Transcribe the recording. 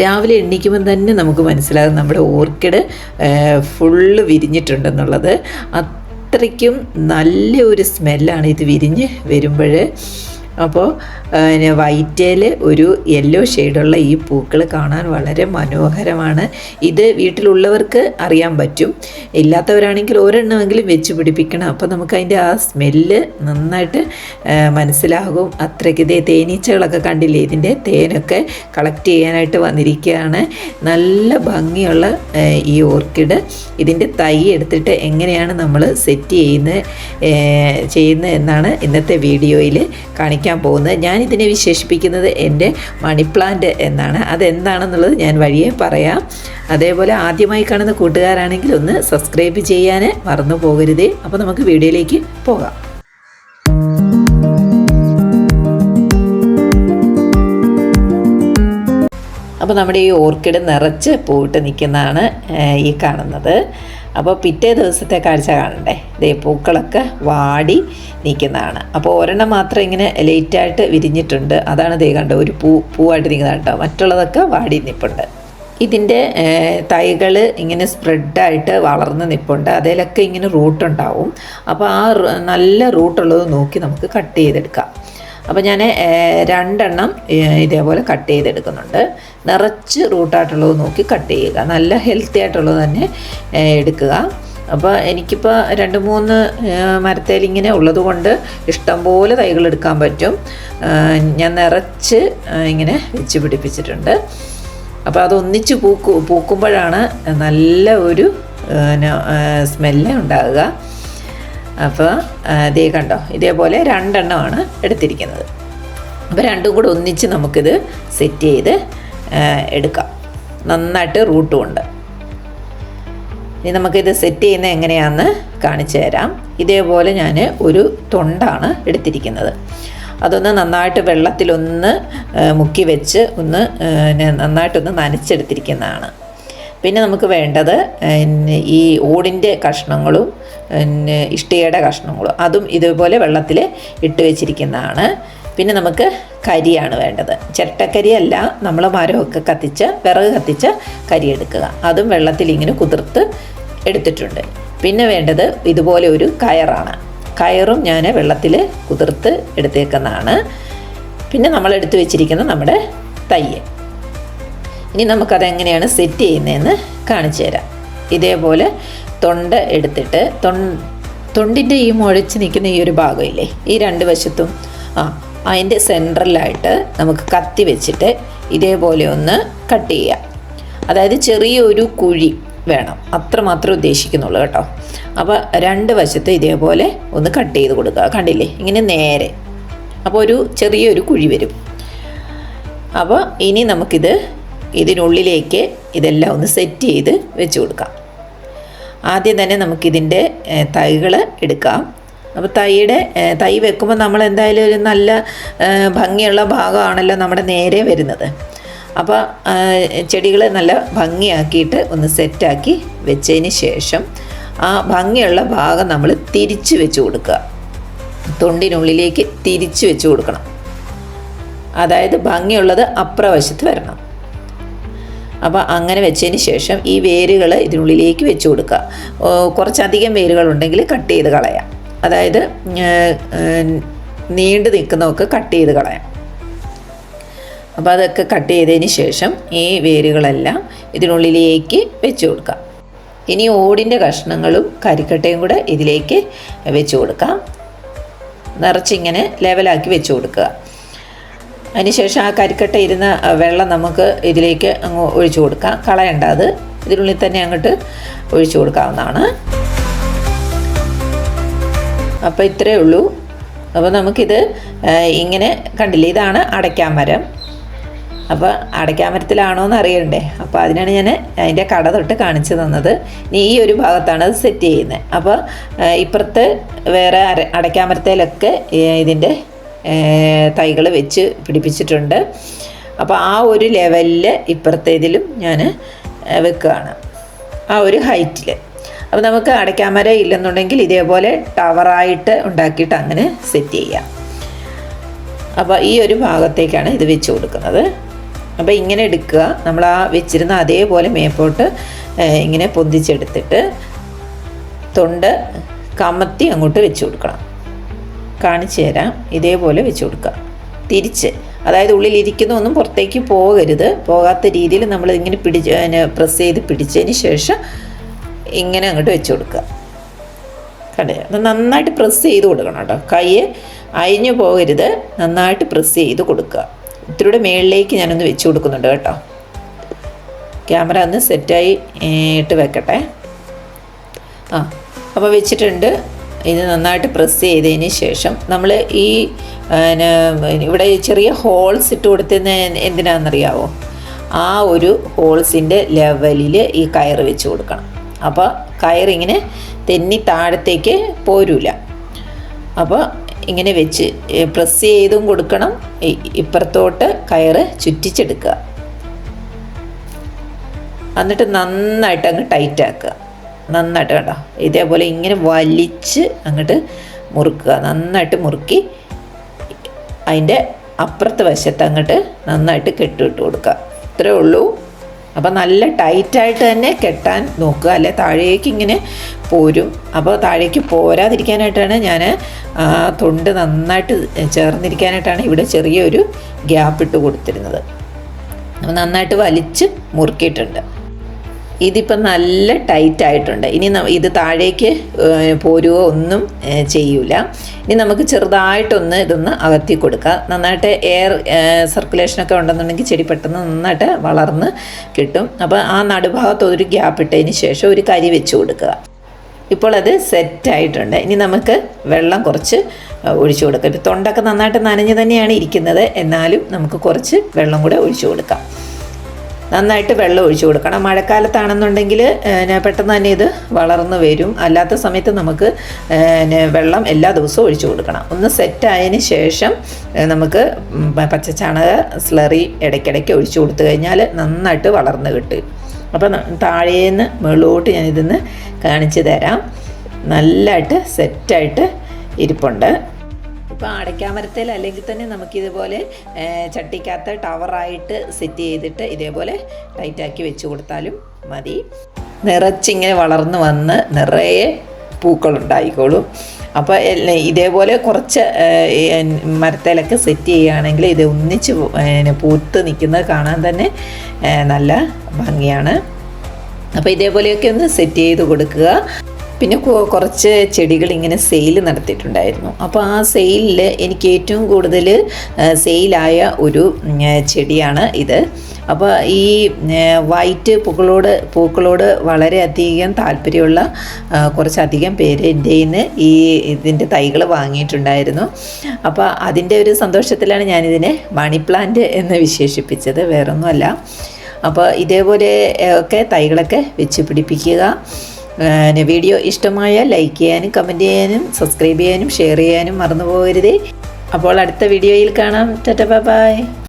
രാവിലെ എണ്ണിക്കുമ്പം തന്നെ നമുക്ക് മനസ്സിലാകും നമ്മുടെ ഓർക്കിഡ് ഫുള്ള് വിരിഞ്ഞിട്ടുണ്ടെന്നുള്ളത്. അത്രയ്ക്കും നല്ല ഒരു സ്മെല്ലാണ് ഇത് വിരിഞ്ഞ് വരുമ്പോൾ അപ്പോൾ വൈറ്റേൽ ഒരു യെല്ലോ ഷെയ്ഡുള്ള ഈ പൂക്കൾ കാണാൻ വളരെ മനോഹരമാണ്. ഇത് വീട്ടിലുള്ളവർക്ക് അറിയാൻ പറ്റും. ഇല്ലാത്തവരാണെങ്കിൽ ഒരെണ്ണമെങ്കിലും വെച്ച് പിടിപ്പിക്കണം. അപ്പോൾ നമുക്ക് അതിന്റെ ആ സ്മെല്ല് നന്നായിട്ട് മനസ്സിലാകും. അത്രയ്ക്ക് ഇതേ തേനീച്ചകളൊക്കെ കണ്ടില്ലേ? ഇതിന്റെ തേനൊക്കെ കളക്ട് ചെയ്യാനായിട്ട് വന്നിരിക്കുകയാണ്. നല്ല ഭംഗിയുള്ള ഈ ഓർക്കിഡ് ഇതിന്റെ തൈ എടുത്തിട്ട് എങ്ങനെയാണ് നമ്മൾ സെറ്റ് ചെയ്യുന്നത് ചെയ്യുന്നത് എന്നാണ് ഇന്നത്തെ വീഡിയോയിൽ കാണിക്കാൻ പോകുന്നത്. ഞാൻ ഇതിനെ വിശേഷിപ്പിക്കുന്നത് എന്റെ മണി പ്ലാന്റ് എന്നാണ്. അതെന്താണെന്നുള്ളത് ഞാൻ വഴിയെ പറയാം. അതേപോലെ ആദ്യമായി കാണുന്ന കൂട്ടുകാരാണെങ്കിൽ ഒന്ന് സബ്സ്ക്രൈബ് ചെയ്യാൻ മറന്നു പോകരുതേ. അപ്പോൾ നമുക്ക് വീഡിയോയിലേക്ക് പോകാം. അപ്പോൾ നമ്മുടെ ഈ ഓർക്കിഡ് നിറച്ച് പൂവിട്ട് നിൽക്കുന്നതാണ് ഈ കാണുന്നത്. അപ്പോൾ പിറ്റേ ദിവസത്തെ കാഴ്ച കാണണ്ടേ? ഇതേ പൂക്കളൊക്കെ വാടി നിൽക്കുന്നതാണ്. അപ്പോൾ ഒരെണ്ണം മാത്രം ഇങ്ങനെ ലേറ്റായിട്ട് വിരിഞ്ഞിട്ടുണ്ട്. അതാണ് ദേ കണ്ടോ ഒരു പൂ പൂവായിട്ട് നിൽക്കുന്നത് കേട്ടോ. മറ്റുള്ളതൊക്കെ വാടി നിൽപ്പുണ്ട്. ഇതിന്റെ തൈകൾ ഇങ്ങനെ സ്പ്രെഡായിട്ട് വളർന്ന് നിൽപ്പുണ്ട്. അതിലൊക്കെ ഇങ്ങനെ റൂട്ടുണ്ടാവും അപ്പോൾ ആ നല്ല റൂട്ടുള്ളത് നോക്കി നമുക്ക് കട്ട് ചെയ്തെടുക്കാം. അപ്പോൾ ഞാൻ രണ്ടെണ്ണം ഇതേപോലെ കട്ട് ചെയ്തെടുക്കുന്നുണ്ട്. നിറച്ച് റൂട്ടായിട്ടുള്ളത് നോക്കി കട്ട് ചെയ്യുക. നല്ല ഹെൽത്തി ആയിട്ടുള്ളത് തന്നെ എടുക്കുക. അപ്പോൾ എനിക്കിപ്പോൾ രണ്ട് മൂന്ന് മരത്തേലിങ്ങനെ ഉള്ളത് കൊണ്ട് ഇഷ്ടംപോലെ തൈകൾ എടുക്കാൻ പറ്റും. ഞാൻ നിറച്ച് ഇങ്ങനെ വെച്ച് പിടിപ്പിച്ചിട്ടുണ്ട്. അപ്പോൾ അത് ഒന്നിച്ച് പൂക്കു പൂക്കുമ്പോഴാണ് നല്ല ഒരു സ്മെല്ല് ഉണ്ടാകുക. അപ്പോൾ ഇതേ കണ്ടോ ഇതേപോലെ രണ്ടെണ്ണമാണ് എടുത്തിരിക്കുന്നത്. അപ്പോൾ രണ്ടും കൂടെ ഒന്നിച്ച് നമുക്കിത് സെറ്റ് ചെയ്ത് എടുക്കാം. നന്നായിട്ട് റൂട്ടും ഉണ്ട് ഇനി നമുക്കിത് സെറ്റ് ചെയ്യുന്നത് എങ്ങനെയാണെന്ന് കാണിച്ചു തരാം. ഇതേപോലെ ഞാൻ ഒരു തൊണ്ടാണ് എടുത്തിരിക്കുന്നത്. അതൊന്ന് നന്നായിട്ട് വെള്ളത്തിലൊന്ന് മുക്കി വെച്ച് ഒന്ന് നന്നായിട്ടൊന്ന് നനച്ചെടുത്തിരിക്കുന്നതാണ്. പിന്നെ നമുക്ക് വേണ്ടത് ഈ ഓടിന്റെ കഷ്ണങ്ങളും ഇഷ്ടികയുടെ കഷ്ണങ്ങളും അതും ഇതുപോലെ വെള്ളത്തിൽ ഇട്ട് വെച്ചിരിക്കുന്നതാണ്. പിന്നെ നമുക്ക് കരിയാണ് വേണ്ടത്. ചിരട്ടക്കരിയല്ല നമ്മൾ മരമൊക്കെ കത്തിച്ച് വിറക് കത്തിച്ച് കരി എടുക്കുക. അതും വെള്ളത്തിൽ ഇങ്ങനെ കുതിർത്ത് എടുത്തിട്ടുണ്ട്. പിന്നെ വേണ്ടത് ഇതുപോലെ ഒരു കയറാണ്. കയറും ഞാൻ വെള്ളത്തിൽ കുതിർത്ത് എടുത്തേക്കുന്നതാണ്. പിന്നെ നമ്മൾ എടുത്തു വെച്ചിരിക്കുന്ന നമ്മുടെ തയ്യ്. ഇനി നമുക്കതെങ്ങനെയാണ് സെറ്റ് ചെയ്യുന്നതെന്ന് കാണിച്ചു തരാം. ഇതേപോലെ തൊണ്ട എടുത്തിട്ട് തൊണ്ട് തൊണ്ടിന്റെ ഈ മുഴച്ച് നിൽക്കുന്ന ഈ ഒരു ഭാഗമില്ലേ ഈ രണ്ട് വശത്തും ആ അതിന്റെ സെൻട്രലായിട്ട് നമുക്ക് കത്തി വെച്ചിട്ട് ഇതേപോലെ ഒന്ന് കട്ട് ചെയ്യാം. അതായത് ചെറിയൊരു കുഴി വേണം. അത്ര മാത്രമേ ഉദ്ദേശിക്കുന്നുള്ളൂ കേട്ടോ. അപ്പോൾ രണ്ട് വശത്ത് ഇതേപോലെ ഒന്ന് കട്ട് ചെയ്ത് കൊടുക്കുക. കണ്ടില്ലേ? ഇങ്ങനെ നേരെ. അപ്പോൾ ഒരു ചെറിയൊരു കുഴി വരും. അപ്പോൾ ഇനി നമുക്കിത് ഇതിനുള്ളിലേക്ക് ഇതെല്ലാം ഒന്ന് സെറ്റ് ചെയ്ത് വെച്ച് കൊടുക്കാം. ആദ്യം തന്നെ നമുക്കിതിന്റെ തൈകൾ എടുക്കാം. അപ്പോൾ തൈയുടെ തൈ വെക്കുമ്പോൾ നമ്മൾ എന്തായാലും ഒരു നല്ല ഭംഗിയുള്ള ഭാഗമാണല്ലോ നമ്മുടെ നേരെ വരുന്നത്. അപ്പോൾ ചെടികൾ നല്ല ഭംഗിയാക്കിയിട്ട് ഒന്ന് സെറ്റാക്കി വെച്ചതിന് ശേഷം ആ ഭംഗിയുള്ള ഭാഗം നമ്മൾ തിരിച്ച് വെച്ച് കൊടുക്കുക. തൊണ്ടിനുള്ളിലേക്ക് തിരിച്ച് വെച്ച് കൊടുക്കണം. അതായത് ഭംഗിയുള്ളത് അപ്രവശത്ത് വരണം. അപ്പോൾ അങ്ങനെ വെച്ചതിന് ശേഷം ഈ വേരുകൾ ഇതിനുള്ളിലേക്ക് വെച്ച് കൊടുക്കുക. കുറച്ചധികം വേരുകളുണ്ടെങ്കിൽ കട്ട് ചെയ്ത് കളയാം. അതായത് നീണ്ടു നിൽക്കുന്നതൊക്കെ കട്ട് ചെയ്ത് കളയാം. അപ്പോൾ അതൊക്കെ കട്ട് ചെയ്തതിന് ശേഷം ഈ വേരുകളെല്ലാം ഇതിനുള്ളിലേക്ക് വെച്ച് കൊടുക്കാം ഇനി ഓടിന്റെ കഷ്ണങ്ങളും കരിക്കട്ടയും കൂടെ ഇതിലേക്ക് വെച്ച് കൊടുക്കാം. നിറച്ചിങ്ങനെ ലെവലാക്കി വെച്ച് കൊടുക്കുക. അതിനുശേഷം ആ കരിക്കട്ട ഇരുന്ന വെള്ളം നമുക്ക് ഇതിലേക്ക് അങ്ങ് ഒഴിച്ചു കൊടുക്കാം. കളയണ്ട അത് ഇതിനുള്ളിൽ തന്നെ അങ്ങോട്ട് ഒഴിച്ചു കൊടുക്കാവുന്നതാണ്. അപ്പോൾ ഇത്രയേ ഉള്ളൂ. അപ്പോൾ നമുക്കിത് ഇങ്ങനെ കണ്ടില്ലേ? ഇതാണ് അടയ്ക്കാൻ മരം അപ്പോൾ അടയ്ക്കാൻ മരത്തിലാണോ എന്ന് അറിയണ്ടേ? അപ്പോൾ അതിനാണ് ഞാൻ അതിന്റെ കട തൊട്ട് കാണിച്ചു തന്നത്. ഇനി ഈ ഒരു ഭാഗത്താണ് അത് സെറ്റ് ചെയ്യുന്നത് അപ്പോൾ ഇപ്പുറത്ത് വേറെ അര അടയ്ക്കാൻ മരത്തിലൊക്കെ ഇതിന്റെ തൈകൾ വെച്ച് പിടിപ്പിച്ചിട്ടുണ്ട്. അപ്പോൾ ആ ഒരു ലെവലിൽ ഇപ്പുറത്തേതിലും ഞാൻ വെക്കുകയാണ്. ആ ഒരു ഹൈറ്റിൽ അപ്പോൾ നമുക്ക് അടയ്ക്കാമര ഇല്ലെന്നുണ്ടെങ്കിൽ ഇതേപോലെ ടവറായിട്ട് ഉണ്ടാക്കിയിട്ട് അങ്ങനെ സെറ്റ് ചെയ്യാം. അപ്പോൾ ഈ ഒരു ഭാഗത്തേക്കാണ് ഇത് വെച്ച് കൊടുക്കുന്നത്. അപ്പോൾ ഇങ്ങനെ എടുക്കുക. നമ്മൾ ആ വെച്ചിരുന്ന അതേപോലെ മേപ്പോട്ട് ഇങ്ങനെ പൊന്തിച്ചെടുത്തിട്ട് തൊണ്ട് കമത്തി അങ്ങോട്ട് വെച്ച് കൊടുക്കണം. കാണിച്ചു തരാം. ഇതേപോലെ വെച്ച് കൊടുക്കുക. തിരിച്ച് അതായത് ഉള്ളിലിരിക്കുന്ന ഒന്നും പുറത്തേക്ക് പോകരുത്. പോകാത്ത രീതിയിൽ നമ്മൾ ഇങ്ങനെ പിടിച്ച് പ്രസ് ചെയ്ത് പിടിച്ചതിന് ശേഷം ഇങ്ങനെ അങ്ങോട്ട് വെച്ച് കൊടുക്കുക. കണ്ടേ? അത് നന്നായിട്ട് പ്രസ് ചെയ്ത് കൊടുക്കണം കേട്ടോ. കൈ അയഞ്ഞു പോകരുത്. നന്നായിട്ട് പ്രസ് ചെയ്ത് കൊടുക്കുക. ഇത്തിരിയുടെ മേളിലേക്ക് ഞാനൊന്ന് വെച്ച് കൊടുക്കുന്നുണ്ട് കേട്ടോ. ക്യാമറ ഒന്ന് സെറ്റായി ഇട്ട് വെക്കട്ടെ. ആ അപ്പോൾ വെച്ചിട്ടുണ്ട്. ഇത് നന്നായിട്ട് പ്രസ് ചെയ്തതിന് ശേഷം നമ്മൾ ഈ ഇവിടെ ചെറിയ ഹോൾസ് ഇട്ട് കൊടുത്തുന്ന എന്തിനാണെന്നറിയാവോ? ആ ഒരു ഹോൾസിന്റെ ലെവലിൽ ഈ കയറ് വെച്ച് കൊടുക്കണം. അപ്പോൾ കയറിങ്ങനെ തെന്നി താഴത്തേക്ക് പോരൂല. അപ്പോൾ ഇങ്ങനെ വെച്ച് പ്രസ് ചെയ്തും കൊടുക്കണം. ഇപ്പുറത്തോട്ട് കയറ് ചുറ്റിച്ചെടുക്കുക. എന്നിട്ട് നന്നായിട്ട് അങ്ങ് ടൈറ്റ് ആക്കുക. നന്നായിട്ട് കണ്ടോ? ഇതേപോലെ ഇങ്ങനെ വലിച്ച് അങ്ങോട്ട് മുറുക്കുക. നന്നായിട്ട് മുറുക്കി അതിന്റെ അപ്പുറത്തെ വശത്ത് അങ്ങോട്ട് നന്നായിട്ട് കെട്ടിട്ട് കൊടുക്കുക. ഇത്രേ ഉള്ളൂ. അപ്പോൾ നല്ല ടൈറ്റായിട്ട് തന്നെ കെട്ടാൻ നോക്കുക. അല്ലെ താഴേക്ക് ഇങ്ങനെ പോരും. അപ്പോൾ താഴേക്ക് പോരാതിരിക്കാനായിട്ടാണ് ഞാൻ ആ തൊണ്ട് നന്നായിട്ട് ചേർന്നിരിക്കാനായിട്ടാണ് ഇവിടെ ചെറിയൊരു ഗ്യാപ്പ് ഇട്ട് കൊടുത്തിരുന്നത്. അപ്പോൾ നന്നായിട്ട് വലിച്ച് മുറുക്കിയിട്ടുണ്ട്. ഇതിപ്പം നല്ല ടൈറ്റ് ആയിട്ടുണ്ട്. ഇനി ഇത് താഴേക്ക് പോരുവോ ഒന്നും ചെയ്യൂല. ഇനി നമുക്ക് ചെറുതായിട്ടൊന്ന് ഇതൊന്ന് അകത്തി കൊടുക്കുക നന്നായിട്ട് എയർ സർക്കുലേഷനൊക്കെ ഉണ്ടെന്നുണ്ടെങ്കിൽ ചെടി പെട്ടെന്ന് നന്നായിട്ട് വളർന്ന് കിട്ടും. അപ്പോൾ ആ നടുഭാഗത്ത് ഒരു ഗ്യാപ്പ് ഇട്ടതിന് ശേഷം ഒരു കരി വെച്ച് കൊടുക്കുക. ഇപ്പോൾ അത് സെറ്റായിട്ടുണ്ട് ഇനി നമുക്ക് വെള്ളം കുറച്ച് ഒഴിച്ചു കൊടുക്കാം. ഇപ്പോൾ തൊണ്ടൊക്കെ നന്നായിട്ട് നനഞ്ഞു തന്നെയാണ് ഇരിക്കുന്നത്. എന്നാലും നമുക്ക് കുറച്ച് വെള്ളം കൂടെ ഒഴിച്ചു കൊടുക്കാം. നന്നായിട്ട് വെള്ളം ഒഴിച്ചു കൊടുക്കണം. മഴക്കാലത്താണെന്നുണ്ടെങ്കിൽ പെട്ടെന്ന് തന്നെ ഇത് വളർന്നു വരും. അല്ലാത്ത സമയത്ത് നമുക്ക് വെള്ളം എല്ലാ ദിവസവും ഒഴിച്ചു കൊടുക്കണം. ഒന്ന് സെറ്റായതിന് ശേഷം നമുക്ക് പച്ചച്ചാണക സ്ലറി ഇടയ്ക്കിടയ്ക്ക് ഒഴിച്ചു കൊടുത്തു കഴിഞ്ഞാൽ നന്നായിട്ട് വളർന്നു കിട്ടും. അപ്പം താഴേന്ന് മുകളിലോട്ട് ഞാനിതിന്ന് കാണിച്ചു തരാം. നല്ലതായിട്ട് സെറ്റായിട്ട് ഇരിപ്പുണ്ട്. ഇപ്പോൾ അടയ്ക്കാമരത്തിൽ അല്ലെങ്കിൽ തന്നെ നമുക്കിതുപോലെ ചട്ടിക്കകത്ത് ടവറായിട്ട് സെറ്റ് ചെയ്തിട്ട് ഇതേപോലെ ടൈറ്റാക്കി വെച്ച് കൊടുത്താലും മതി. നിറച്ചിങ്ങനെ വളർന്ന് വന്ന് നിറയെ പൂക്കളുണ്ടായിക്കോളും. അപ്പോൾ ഇതേപോലെ കുറച്ച് മരത്തിലൊക്കെ സെറ്റ് ചെയ്യുകയാണെങ്കിൽ ഇത് ഒന്നിച്ച് പൂത്ത് നിൽക്കുന്നത് കാണാൻ തന്നെ നല്ല ഭംഗിയാണ്. അപ്പോൾ ഇതേപോലെയൊക്കെ ഒന്ന് സെറ്റ് ചെയ്ത് കൊടുക്കുക. പിന്നെ കുറച്ച് ചെടികൾ ഇങ്ങനെ സെയിൽ നടത്തിയിട്ടുണ്ടായിരുന്നു. അപ്പോൾ ആ സെയിലിൽ എനിക്ക് ഏറ്റവും കൂടുതൽ സെയിലായ ഒരു ചെടിയാണ് ഇത്. അപ്പോൾ ഈ വൈറ്റ് പൂക്കളോട് പൂക്കളോട് വളരെയധികം താല്പര്യമുള്ള കുറച്ചധികം പേര് എന്റെ നിന്ന് ഈ ഇതിന്റെ തൈകൾ വാങ്ങിയിട്ടുണ്ടായിരുന്നു. അപ്പോൾ അതിന്റെ ഒരു സന്തോഷത്തിലാണ് ഞാനിതിനെ മണി പ്ലാന്റ് എന്ന് വിശേഷിപ്പിച്ചത് വേറൊന്നുമല്ല. അപ്പോൾ ഇതേപോലെ ഒക്കെ തൈകളൊക്കെ വെച്ച് പിടിപ്പിക്കുക. വീഡിയോ ഇഷ്ടമായാൽ ലൈക്ക് ചെയ്യാനും കമന്റ് ചെയ്യാനും സബ്സ്ക്രൈബ് ചെയ്യാനും ഷെയർ ചെയ്യാനും മറന്നു പോകരുത്. അപ്പോൾ അടുത്ത വീഡിയോയിൽ കാണാം. ടാറ്റ ബൈ